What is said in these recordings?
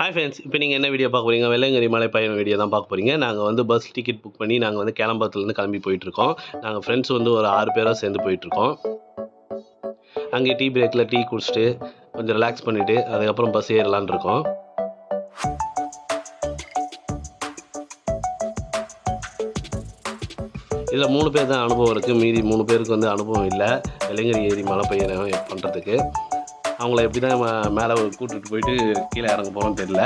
Hi friends இப்போ நீங்கள் என்ன வீடியோ பார்க்க போகிறீங்க வெள்ளங்கரி மலை பயணம் வீடியோ தான் பார்க்க போறீங்க. நாங்கள் வந்து பஸ் டிக்கெட் புக் பண்ணி நாங்கள் வந்து கிளம்பத்துலேருந்து கிளம்பி போயிட்டுருக்கோம். நாங்கள் ஃப்ரெண்ட்ஸ் வந்து ஒரு ஆறு பேராக சேர்ந்து போயிட்டுருக்கோம். அங்கே டீ பிரேக்கில் டீ குடிச்சிட்டு கொஞ்சம் ரிலாக்ஸ் பண்ணிவிட்டு அதுக்கப்புறம் பஸ் ஏறலான் இருக்கோம். இதில் மூணு பேர் தான் அனுபவம் இருக்குது மீதி மூணு பேருக்கு வந்து அனுபவம் இல்லை. வெள்ளையங்கிரி ஏரி மலை பயணம் பண்ணுறதுக்கு அவங்கள எப்படி தான் மேலே கூட்டிகிட்டு போயிட்டு கீழே இறங்க போகிறோம்னு தெரியல.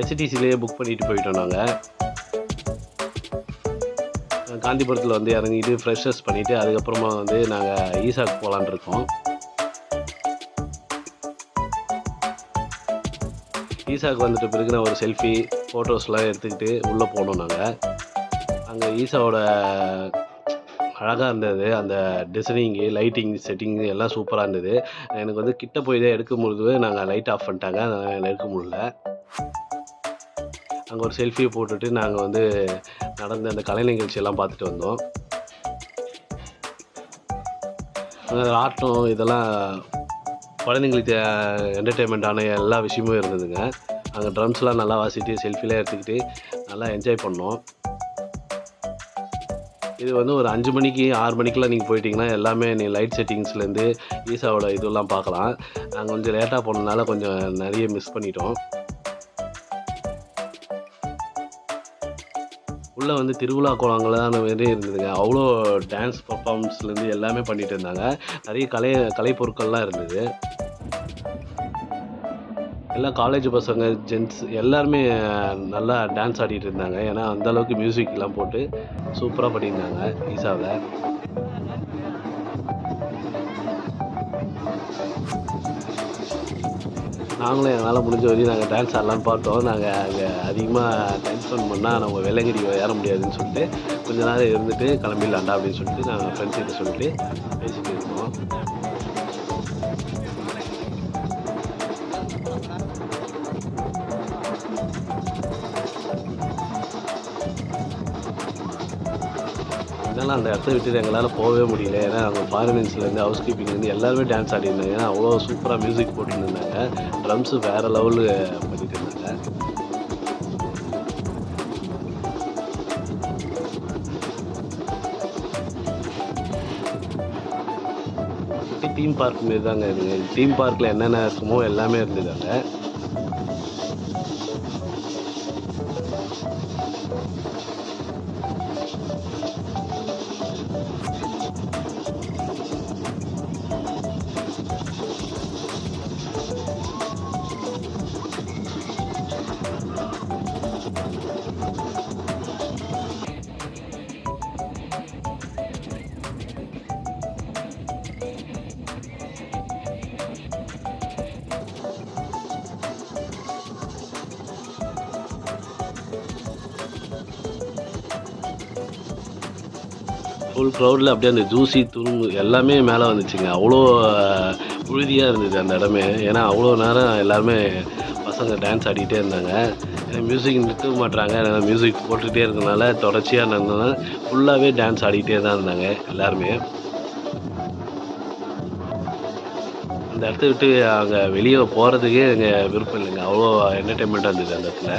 எஸ்டிசிலேயே புக் பண்ணிட்டு போயிட்டோம் நாங்கள் காந்திபுரத்தில் வந்து இறங்கிட்டு ஃப்ரெஷ்ஷஸ் பண்ணிவிட்டு அதுக்கப்புறமா வந்து நாங்கள் ஈசாக்கு போகலான் இருக்கோம். ஈசாக்கு வந்துட்ட பிறகு நான் ஒரு செல்ஃபி ஃபோட்டோஸ்லாம் எடுத்துக்கிட்டு உள்ளே போனோம் நாங்கள் அங்கே ஈசாவோட அழகாக இருந்தது. அந்த டிசைனிங்கு லைட்டிங் செட்டிங்கு எல்லாம் சூப்பராக இருந்தது. எனக்கு வந்து கிட்ட போய் தான் எடுக்க முடியுது நாங்கள் லைட் ஆஃப் பண்ணிட்டாங்க. அதனால் எடுக்க முடியல. அங்கே ஒரு செல்ஃபியை போட்டுட்டு நாங்கள் வந்து நடந்த அந்த கலை நிகழ்ச்சியெல்லாம் பார்த்துட்டு வந்தோம். அங்கே ஆட்டம் இதெல்லாம் குழந்தைங்களுக்கு என்டர்டெயின்மெண்ட்டான எல்லா விஷயமும் இருந்ததுங்க. அங்கே ட்ரம்ஸ்லாம் நல்லா வாசிட்டு செல்ஃபிலாம் எடுத்துக்கிட்டு நல்லா என்ஜாய் பண்ணோம். இது வந்து ஒரு அஞ்சு மணிக்கு ஆறு மணிக்கெலாம் நீங்கள் போயிட்டீங்கன்னா எல்லாமே நீ லைட் செட்டிங்ஸ்லேருந்து ஈசாவோட இதெல்லாம் பார்க்கலாம். நாங்கள் கொஞ்சம் லேட்டாக போனதுனால கொஞ்சம் நிறைய மிஸ் பண்ணிட்டோம். உள்ளே வந்து திருவிழா கோலங்களான மாதிரி இருந்ததுங்க. அவ்வளோ டான்ஸ் பர்ஃபார்மன்ஸ்லேருந்து எல்லாமே பண்ணிகிட்டு இருந்தாங்க. நிறைய கலை கலை பொருட்கள்லாம் இருந்தது. எல்லா காலேஜ் பசங்க ஜென்ட்ஸ் எல்லாருமே நல்லா டான்ஸ் ஆடிட்டு இருந்தாங்க. ஏன்னா அந்த அளவுக்கு மியூசிக்லாம் போட்டு சூப்பராக பண்ணியிருந்தாங்க ஈசாவில் நாங்களும் எங்களால் முடிஞ்ச வரையும் நாங்கள் டான்ஸ் ஆடலான்னு பார்த்தோம். நாங்கள் அங்கே அதிகமாக டைம் ஸ்பெண்ட் பண்ணால் நம்ம வெள்ளங்கிரி ஏற முடியாதுன்னு சொல்லிட்டு கொஞ்ச நேரம் இருந்துட்டு கிளம்பிடலாண்டா அப்படின்னு சொல்லிட்டு நாங்கள் ஃப்ரெண்ட்ஸ் கிட்ட சொல்லிட்டு பேசிட்டு இருக்கோம் இதனால் அந்த இடத்த விட்டு எங்களால் போகவே முடியல. ஏன்னா அவங்க ஃபாரினர்ஸ்லேருந்து ஹவுஸ் கீப்பிங்லேருந்து எல்லாருமே டான்ஸ் ஆடிருந்தாங்க ஏன்னா அவ்வளோ சூப்பராக மியூசிக் போட்டுருந்தாங்க. ட்ரம்ஸு வேறு லெவலு பண்ணிட்டு இருந்தாங்க. தீம் பார்க் மாரி தாங்க இது தீம் பார்க்கில் என்னென்ன இருக்குமோ எல்லாமே இருந்தது அங்கே. ஃபுல் க்ரௌடில் அப்படியே அந்த ஜூசி துரும்பு எல்லாமே மேலே வந்துச்சுங்க. அவ்வளோ உறுதியாக இருந்தது அந்த இடமே. ஏன்னா அவ்வளோ நேரம் எல்லாருமே பசங்க டான்ஸ் ஆடிக்கிட்டே இருந்தாங்க. மியூசிக் நிற்க மாட்றாங்க. மியூசிக் போட்டுக்கிட்டே இருந்தனால தொடர்ச்சியாக இருந்ததுனால ஃபுல்லாகவே டான்ஸ் ஆடிக்கிட்டே தான் இருந்தாங்க எல்லாருமே. அந்த இடத்த விட்டு அங்கே வெளியே போகிறதுக்கே எங்கள் விருப்பம் இல்லைங்க. அவ்வளோ என்டர்டெயின்மெண்ட்டாக இருந்தது அந்த இடத்துல.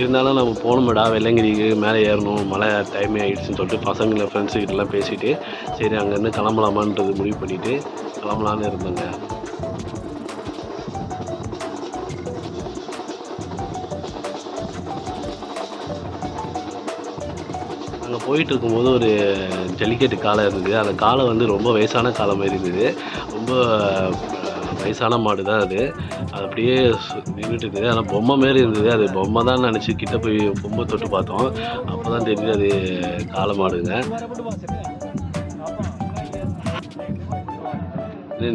இருந்தாலும் நம்ம போகணுமேடா வெள்ளங்கிரிக்கு மேலே ஏறணும் மழை டைம் ஆகிடுச்சுன்னு சொல்லிட்டு பசங்களை ஃப்ரெண்ட்ஸு கிட்டலாம் பேசிட்டு சரி அங்கேருந்து கிளம்பலாமான்றது முடிவு பண்ணிவிட்டு கிளம்பலான்னு இருந்தேங்க. அங்கே போயிட்டு இருக்கும்போது ஒரு ஜல்லிக்கட்டு காளை இருந்தது. அந்த காளை வந்து ரொம்ப வயசான காளை மாதிரி இருந்தது. ரொம்ப வயசான மாடு தான் அது. அது அப்படியே நின்றுட்டு இருந்தது ஆனால் பொம்மை மாரி இருந்தது. அது பொம்மை தான் நினச்சி கிட்ட போய் பொம்மை தொட்டு பார்த்தோம். அப்போ தான் தெரியுது அது காளை மாடுங்க.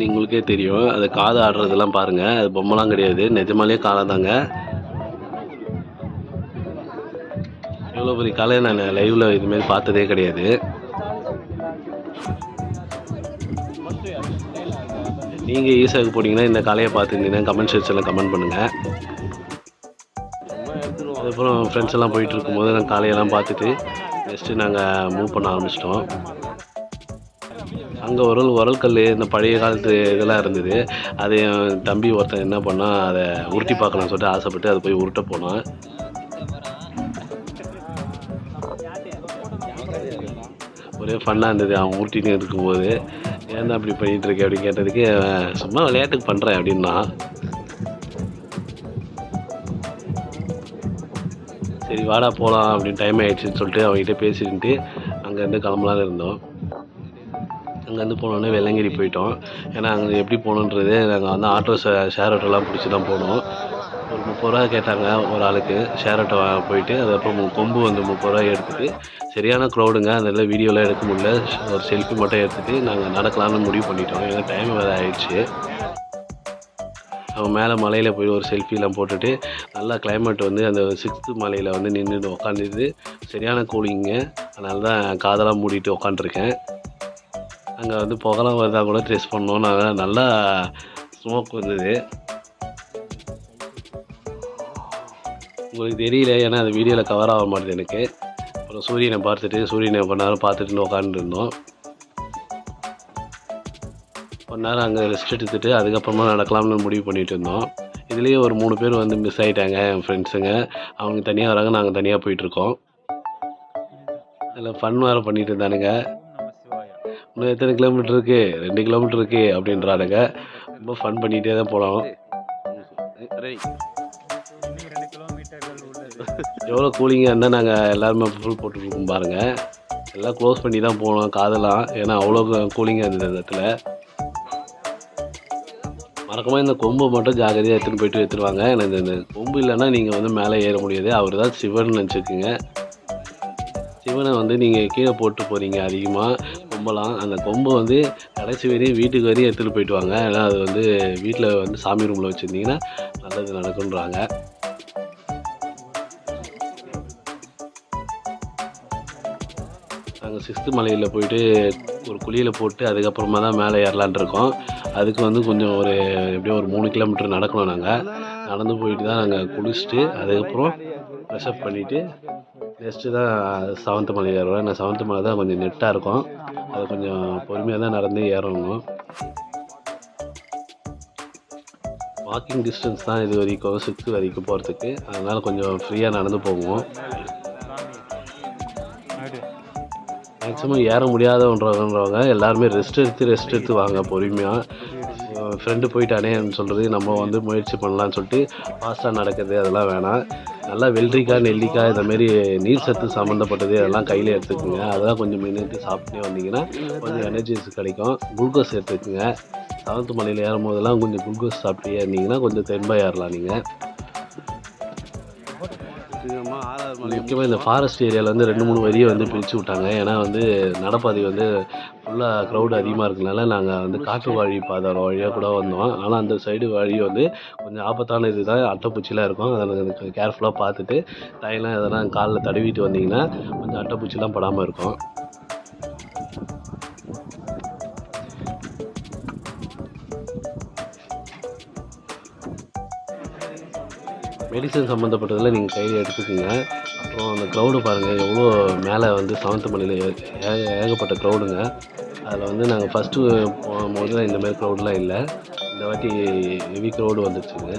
உங்களுக்கே தெரியும். அது காது ஆடுறதெல்லாம் பாருங்கள் அது பொம்மைலாம் கிடையாது. நிஜமாலே காளை தாங்க. இவ்வளோ பெரிய காலையை நான் லைவில் இதுமாரி பார்த்ததே கிடையாது. நீங்கள் ஈஸாவுக்கு போனீங்கன்னா இந்த காலையை பார்த்துருந்தீங்கன்னா கமெண்ட் செக்ஷனில் கமெண்ட் பண்ணுங்கள் அதுக்கப்புறம் ஃப்ரெண்ட்ஸ் எல்லாம் போயிட்டு இருக்கும்போது நாங்கள் காலையெல்லாம் பார்த்துட்டு நெக்ஸ்ட்டு நாங்கள் மூவ் பண்ண ஆரம்பிச்சிட்டோம். அங்கே உரல் உரல் கல் இந்த பழைய காலத்து இதெல்லாம் இருந்தது. அது என் தம்பி ஒருத்தன் என்ன பண்ணால் அதை உருட்டி பார்க்கலாம்னு சொல்லிட்டு ஆசைப்பட்டு அதை போய் உருட்ட போனான். ஒரே ஃபன்னாக இருந்தது. அவன் ஊட்டின்னு இருக்கும்போது ஏன் அப்படி பண்ணிட்டு இருக்க அப்படின்னு கேட்டதுக்கு சும்மா விளையாட்டுக்கு பண்ணுறேன் அப்படின்னா. சரி வாடா போகலாம் அப்படின்னு டைம் ஆயிடுச்சுன்னு சொல்லிட்டு அவங்ககிட்ட பேசிட்டு அங்கேருந்து கிளம்பலான்னு இருந்தோம். அங்கேருந்து போனோடனே வெள்ளங்கிரி போயிட்டோம். ஏன்னா அங்கே எப்படி போகணுன்றது நாங்கள் வந்து ஆட்டோ ஷேர் ஆட்டோலாம் பிடிச்சி தான் போனோம். முப்பது ரூபா கேட்டாங்க ஒரு ஆளுக்கு. ஷேர் ஆட்டோ போயிட்டு அதுக்கப்புறம் கொம்பு வந்து முப்பது ரூபா எடுத்துகிட்டு சரியான க்ரௌடுங்க அதெல்லாம் வீடியோலாம் எடுக்க முடியல. ஒரு செல்ஃபி மட்டும் எடுத்துகிட்டு நாங்கள் நடக்கலாம்னு முடிவு பண்ணிட்டோம். ஏன்னா டைம் வேறு ஆயிடுச்சு. அவன் மேலே மலையில் போய் ஒரு செல்ஃபிலாம் போட்டுட்டு நல்லா கிளைமேட் வந்து அந்த சிக்ஸ்த்து மலையில் வந்து நின்றுட்டு உக்காந்துட்டு சரியான கூலிங்க அதனால தான் காதெல்லாம் மூடிட்டு உக்காண்டிருக்கேன் அங்கே வந்து புகலாம் வருதா கூட டெஸ்ட் பண்ணோம் நாங்கள் நல்லா ஸ்மோக் வந்தது. உங்களுக்கு தெரியல ஏன்னா அது வீடியோவில் கவர் ஆக மாட்டேது எனக்கு. அப்புறம் சூரியனை பார்த்துட்டு சூரியனை கொஞ்ச நேரம் பார்த்துட்டு உட்காந்துருந்தோம் கொஞ்ச நேரம் அங்கே ரெஸ்ட் எடுத்துகிட்டு அதுக்கப்புறமா நடக்கலாம்னு முடிவு பண்ணிட்டு இருந்தோம். இதுலேயே ஒரு மூணு பேர் வந்து மிஸ் ஆகிட்டாங்க என் ஃப்ரெண்ட்ஸுங்க அவங்க தனியாக வராங்க நாங்கள் தனியாக போயிட்டுருக்கோம் அதில் ஃபன் வேறு பண்ணிட்டு இருந்தானுங்க. இன்னும் எத்தனை கிலோமீட்டர் இருக்குது ரெண்டு கிலோமீட்டர் இருக்குது அப்படின்றானுங்க. ரொம்ப ஃபன் பண்ணிகிட்டே தான் போனோம். எவ்வளோ கூலிங்காக இருந்தால் நாங்கள் எல்லாருமே ஃபுல் போட்டுருக்கோம் பாருங்கள் எல்லாம் க்ளோஸ் பண்ணி தான் போனோம் காதெல்லாம். ஏன்னா அவ்வளோ கூலிங்காக இருந்தது அந்த இடத்துல. மறக்காமல் இந்த கொம்பை மட்டும் ஜாகிரதையாக எடுத்துகிட்டு போயிட்டு எடுத்துருவாங்க ஏன்னா இந்த இந்த கொம்பு இல்லைன்னா நீங்கள் வந்து மேலே ஏற முடியாது. அவர் தான் சிவன் நினச்சிக்கோங்க. சிவனை வந்து நீங்கள் கீழே போட்டு போகிறீங்க அதிகமாக கொம்பெல்லாம். அந்த கொம்பை வந்து கடைசி வரையும் வீட்டுக்கு வரையும் எடுத்துகிட்டு போயிட்டு வாங்க. ஏன்னா அது வந்து வீட்டில் வந்து சாமி ரூமில் வச்சுருந்தீங்கன்னா நல்லது நடக்குன்றாங்க சிஸ்து மலையில் போயிட்டு ஒரு குழியில் போட்டு அதுக்கப்புறமா தான் மேலே ஏறலான் இருக்கோம். அதுக்கு வந்து கொஞ்சம் ஒரு எப்படியும் ஒரு மூணு கிலோமீட்டர் நடக்கணும் நாங்கள் நடந்து போயிட்டு தான் நாங்கள் குளிச்சுட்டு அதுக்கப்புறம் ஃப்ரெஷ்அப் பண்ணிவிட்டு நெக்ஸ்ட்டு தான் செவன்த்து மலை ஏறுவோம். ஏன்னா செவன்த்து மலை தான் கொஞ்சம் நெட்டாக இருக்கும். அது கொஞ்சம் பொறுமையாக தான் நடந்து ஏறணும். வாக்கிங் டிஸ்டன்ஸ் தான் இது வரைக்கும் சிக்ஸ்த்து வரைக்கும் போகிறதுக்கு அதனால் கொஞ்சம் ஃப்ரீயாக நடந்து போவோம். மேக்ஸிமம் ஏற முடியாதவன்றவங்க எல்லாருமே ரெஸ்ட் எடுத்து ரெஸ்ட் எடுத்து வாங்க பொறுமையாக ஃப்ரெண்டு போயிட்டானேன்னு சொல்கிறது நம்ம வந்து முயற்சி பண்ணலான்னு சொல்லிட்டு ஃபாஸ்ட்டாக நடக்குது அதெல்லாம் வேணாம். நல்லா வெள்ளரிக்காய் நெல்லிக்காய் இந்த மாதிரி நீர் சத்து சம்மந்தப்பட்டது அதெல்லாம் கையில் எடுத்துக்கோங்க. அதெல்லாம் கொஞ்சம் மென்னுட்டு சாப்பிட்டே வந்தீங்கன்னா கொஞ்சம் எனர்ஜிஸ் கிடைக்கும். குளுக்கோஸ் எடுத்துக்கோங்க செவன்த்து மலையில் ஏறும் போதெல்லாம் கொஞ்சம் குளுக்கோஸ் சாப்பிட்டே இருந்தீங்கன்னா கொஞ்சம் தெம்பாக ஏறலாம் நீங்கள் முக்கியமாக இந்த ஃபாரஸ்ட் ஏரியாவில் வந்து ரெண்டு மூணு வரியை வந்து பிரித்து விட்டாங்க. ஏன்னா வந்து நடப்பாதை வந்து ஃபுல்லாக க்ரௌடு அதிகமாக இருக்கனால நாங்கள் வந்து காட்டு வாழி பாதை வழியாக கூட வந்தோம். ஆனால் அந்த சைடு வழி வந்து கொஞ்சம் ஆபத்தான இது தான் அட்டைப்பூச்சிலாம் இருக்கும். அதை கேர்ஃபுல்லாக பார்த்துட்டு தையெல்லாம் எதனா காலில் தடவிட்டு வந்தீங்கன்னா கொஞ்சம் அட்டைப்பூச்சிலாம் படாமல் இருக்கும். மெடிசன் சம்மந்தப்பட்டதில் நீங்கள் கையில் எடுத்துக்கோங்க. அப்புறம் அந்த க்ரௌடு பாருங்கள் எவ்வளோ மேலே வந்து செவன்த்து மலையில் ஏகப்பட்ட க்ரௌடுங்க அதில் வந்து நாங்கள் ஃபஸ்ட்டு போகும்போது இந்த மாதிரி இல்லை. இந்த வாட்டி ஹெவி க்ரௌடு வந்துச்சுங்க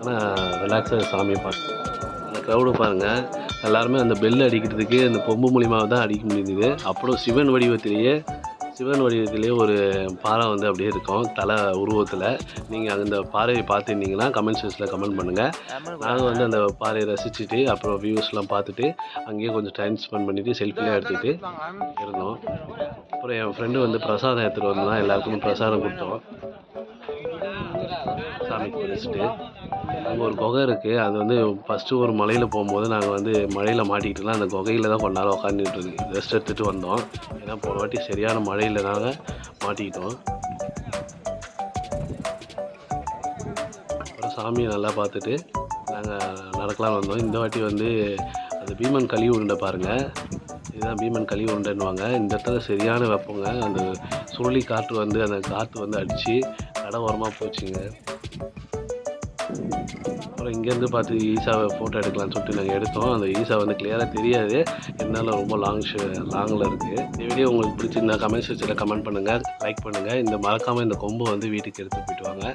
ஆனால் ரிலாக்ஸாக சாமி பார்த்து அந்த க்ரௌடு பாருங்கள் எல்லாருமே அந்த பெல் அடிக்கிறதுக்கு அந்த பொம்பு மூலியமாக தான் அடிக்க முடியுது. அப்புறம் சிவன் வடிவத்திலேயே சிவன் வடிவத்திலேயே ஒரு பாறை வந்து அப்படியே இருக்கும். தலை உருவத்தில். நீங்கள் அந்த பாறையை பார்த்துருந்தீங்கன்னா கமெண்ட் செக்ஷனில் கமெண்ட் பண்ணுங்கள் நாங்கள் வந்து அந்த பாறையை ரசிச்சுட்டு அப்புறம் வியூஸ்லாம் பார்த்துட்டு அங்கேயே கொஞ்சம் டைம் ஸ்பெண்ட் பண்ணிவிட்டு செல்ஃபிலாம் எடுத்துகிட்டு இருந்தோம். அப்புறம் என் ஃப்ரெண்டு வந்து பிரசாதம் எடுத்துகிட்டு வந்தான் எல்லாருக்குமே பிரசாதம் கொடுத்தோம். சாமிக்கு பறிச்சுட்டு அங்கே ஒரு குகை இருக்குது அது வந்து ஃபஸ்ட்டு ஒரு மலையில் போகும்போது நாங்கள் வந்து மழையில் மாட்டிக்கிட்டுலாம் அந்த குகையில் தான் நேரம் உட்காந்துட்டு ரெஸ்ட் எடுத்துகிட்டு வந்தோம். ஏன்னா போன வாட்டி சரியான மழையில் நாங்கள் மாட்டிக்கிட்டோம். சாமியை நல்லா பார்த்துட்டு நாங்கள் நடக்கலாம் வந்தோம். இந்த வாட்டி வந்து அந்த பீமன் கழி உருண்டை பாருங்கள் இதுதான் பீமன் கழி உருண்டைன்னுவாங்க. இந்த இடத்துல சரியான வெப்பங்க. அந்த சுருளி காற்று வந்து அந்த காற்று வந்து அடித்து கடை ஓரமாக போச்சுங்க. அப்புறம் இங்கேருந்து பார்த்து ஈஸாவை ஃபோட்டோ எடுக்கலாம்னு சொல்லிட்டு நாங்கள் எடுத்தோம். அந்த ஈஸா வந்து கிளியராக தெரியாது. இருந்தாலும் ரொம்ப லாங் லாங்கில் இருக்குது இந்த வீடியோ உங்களுக்கு பிடிச்சிருந்தா கமெண்ட் செக்ஷனில் கமெண்ட் பண்ணுங்கள் லைக் பண்ணுங்கள் இந்த மறக்காமல் இந்த கொம்பு வந்து வீட்டுக்கு எடுத்து போயிட்டு வாங்க.